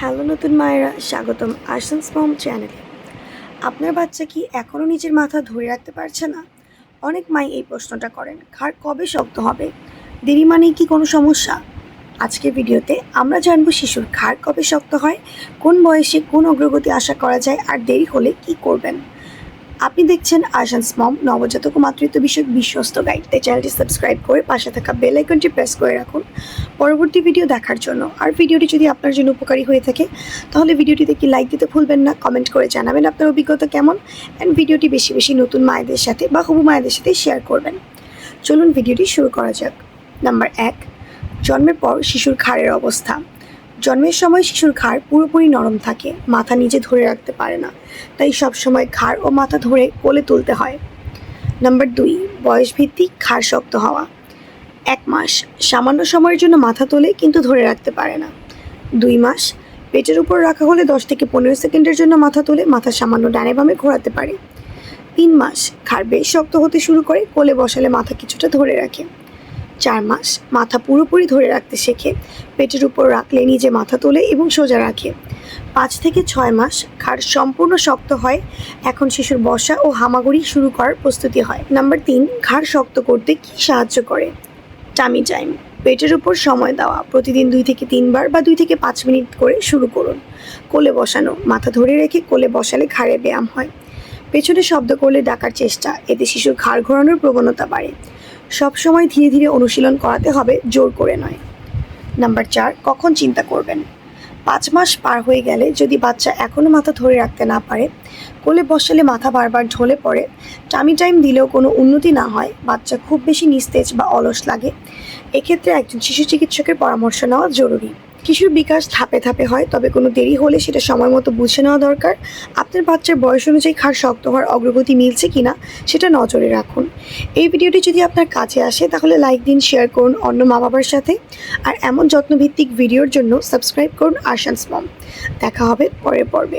Hello নতুন মায়েরা, স্বাগতম আর্সেন্স মম চ্যানেলে। আপনার বাচ্চা কি এখনও নিজের মাথা ধরে রাখতে পারছে না? অনেক মাই এই প্রশ্নটা করেন খার কবে শক্ত হবে? দেরি মানেই কি কোনো সমস্যা? আজকের ভিডিওতে আমরা জানব শিশুর খার কবে শক্ত হয়, কোন বয়সে কোন অগ্রগতি আশা করা যায়, আর দেরি হলে কি করবেন? আপনি দেখছেন আশান্স মম, নবজাতক মাতৃত্ব বিষয়ক বিশ্বস্ত গাইড। তাই চ্যানেলটি সাবস্ক্রাইব করে পাশে থাকা বেল আইকনটি প্রেস করে রাখুন। পরবর্তী ভিডিও দেখার জন্য। আর ভিডিওটি যদি আপনার জন্য উপকারী হয়ে থাকে, তাহলে ভিডিওটিতে কি লাইক দিতে ভুলবেন না কমেন্ট করে জানাবেন আপনার অভিজ্ঞতা কেমন অ্যান্ড ভিডিওটি বেশি বেশি নতুন মায়েদের সাথে বা হবু মায়েদের সাথে শেয়ার করবেন। চলুন ভিডিওটি শুরু করা যাক। নাম্বার এক, জন্মের পর শিশুর ঘাড়ের অবস্থা। জন্মের সময় শিশুর ঘাড় পুরোপুরি নরম থাকে, মাথা নিজে ধরে রাখতে পারে না, তাই সবসময় ঘাড় ও মাথা ধরে কোলে তুলতে হয়। নাম্বার দুই, বয়সভিত্তিক ঘাড় শক্ত হওয়া। এক মাস, সামান্য সময়ের জন্য মাথা তোলে কিন্তু ধরে রাখতে পারে না। দুই মাস, পেটের উপর রাখা হলে দশ থেকে পনেরো সেকেন্ডের জন্য মাথা তোলে, মাথা সামান্য ডানে বামে ঘোরাতে পারে। তিন মাস, ঘাড় বেশ শক্ত হতে শুরু করে, কোলে বসালে মাথা কিছুটা ধরে রাখে। চার মাস, মাথা পুরোপুরি ধরে রাখতে শেখে। পেটের উপর রাখলে নিজে মাথা তোলে এবং সোজা রাখে। পাঁচ থেকে ছয় মাস ঘাড় সম্পূর্ণ শক্ত হয়। এখন শিশুর বসা ও হামাগুড়ি শুরু করার প্রস্তুতি হয়। নাম্বার তিন, ঘাড় শক্ত করতে কি সাহায্য করে? টামি টাইম পেটের উপর সময় দেওয়া। প্রতিদিন দুই থেকে তিনবার বা দুই থেকে পাঁচ মিনিট করে শুরু করুন। কোলে বসানো, মাথা ধরে রেখে কোলে বসালে ঘাড়ে ব্যায়াম হয়। পেছনে শব্দ করলে ডাকার চেষ্টা, এতে শিশুর ঘাড় ঘোরানোর প্রবণতা বাড়ে। সবসময় ধীরে ধীরে অনুশীলন করাতে হবে, জোর করে নয়। নাম্বার চার, কখন চিন্তা করবেন? পাঁচ মাস পার হয়ে গেলে যদি বাচ্চা এখনও মাথা ধরে রাখতে না পারে, কোলে বসালে মাথা বারবার ঢলে পড়ে টামি টাইম দিলেও কোনো উন্নতি না হয়, বাচ্চা খুব বেশি নিস্তেজ বা অলস লাগে, এক্ষেত্রে একজন শিশু চিকিৎসকের পরামর্শ নেওয়া জরুরি। শিশুর বিকাশ ধাপে ধাপে হয়, তবে কোনো দেরি হলে সেটা সময় মতো বুঝে নেওয়া দরকার। আপনার বাচ্চার বয়স অনুযায়ী খাট শক্ত হওয়ার অগ্রগতি মিলছে কি না সেটা নজরে রাখুন। এই ভিডিওটি যদি আপনার কাছে আসে, তাহলে লাইক দিন শেয়ার করুন অন্য মা বাবার সাথে। আর এমন যত্নভিত্তিক ভিডিওর জন্য সাবস্ক্রাইব করুন আশান্স মম। দেখা হবে পরের পর্বে।